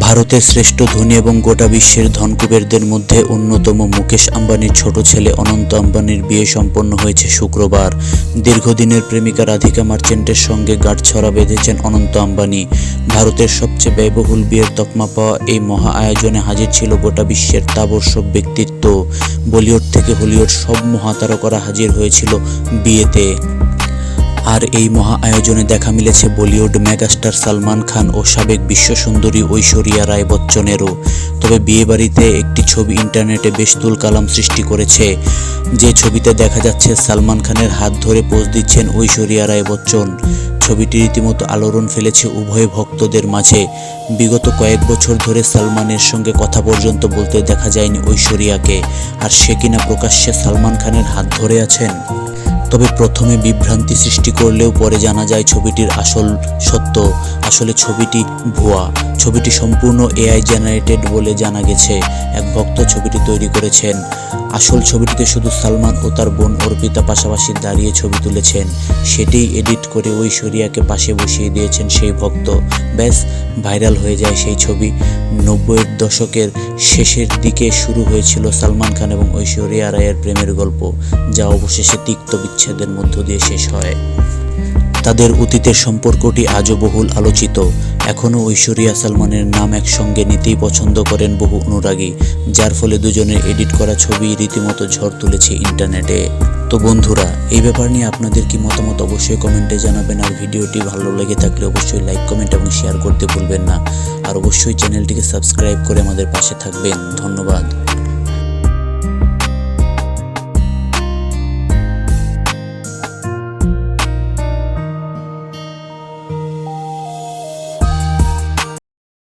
ভারতের শ্রেষ্ঠ ধনী এবং গোটা বিশ্বের ধনকুবেরদের মধ্যে অন্যতম মুকেশ আম্বানির ছোট ছেলে অনন্ত আম্বানির বিয়ে সম্পন্ন হয়েছে শুক্রবার। দীর্ঘদিনের প্রেমিকা রাধিকা মার্চেন্টের সঙ্গে গাঁটছড়া বেঁধেছেন অনন্ত আম্বানি। ভারতের সবচেয়ে ব্যয়বহুল বিয়ের তকমা পাওয়া এই মহা আয়োজনে হাজির ছিল গোটা বিশ্বের তাবর সব ব্যক্তিত্ব। বলিউড থেকে হলিউড সব মহাতারকারা হাজির হয়েছিল বিয়েতে। আর এই মহা আয়োজনে দেখা মিলেছে বলিউড মেগাস্টার সালমান খান ও সাবেক বিশ্বসুন্দরী ঐশ্বরিয়া রায় বচ্চনেরও। তবে বিয়েবাড়িতে একটি ছবি ইন্টারনেটে বেশ তুলকালাম সৃষ্টি করেছে। যে ছবিতে দেখা যাচ্ছে, সালমান খানের হাত ধরে পোজ দিচ্ছেন ঐশ্বরিয়া রায় বচ্চন। ছবিটি রীতিমতো আলোড়ন ফেলেছে উভয় ভক্তদের মাঝে। বিগত কয়েক বছর ধরে সালমানের সঙ্গে কথা পর্যন্ত বলতে দেখা যায়নি ঐশ্বরিয়াকে। আর সে কিনা প্রকাশ্যে সালমান খানের হাত ধরে আছেন? তবে প্রথমে বিভ্রান্তি সৃষ্টি করলেও পরে জানা যায় ছবিটির আসল সত্য। আসলে ছবিটি ভুয়া। ছবিটি সম্পূর্ণ এআই জেনারেটেড বলে জানা গেছে। এক ভক্ত ছবিটি তৈরি করেছেন। আসল ছবিটিতে শুধু সালমান ও তার বোন অর্পিতা পাশাপাশি দাঁড়িয়ে ছবি তুলেছেন। সেটিই এডিট করে ঐশ্বরিয়াকে পাশে বসিয়ে দিয়েছেন সেই ভক্ত। ব্যাস, ভাইরাল হয়ে যায় সেই ছবি। নব্বইয়ের দশকের শেষের দিকে শুরু হয়েছিল সালমান খান এবং ঐশ্বরিয়া রায়ের প্রেমের গল্প, যা অবশেষে তিক্ত বিচ্ছেদের মধ্য দিয়ে শেষ হয়। তাদের অতীতের সম্পর্কটি আজও বহুল আলোচিত। এখনও ঐশ্বরিয়া সালমানের নাম একসঙ্গে নিতেই পছন্দ করেন বহু অনুরাগী, যার ফলে দুজনের এডিট করা ছবি রীতিমতো ঝড় তুলেছে ইন্টারনেটে। তো বন্ধুরা, এই ব্যাপার নিয়ে আপনাদের কি মতামত অবশ্যই কমেন্টে জানাবেন, আর ভিডিওটি ভালো লেগে থাকলে অবশ্যই লাইক, কমেন্ট এবং শেয়ার করতে ভুলবেন না। আর অবশ্যই চ্যানেলটিকে সাবস্ক্রাইব করে আমাদের পাশে থাকবেন। ধন্যবাদ।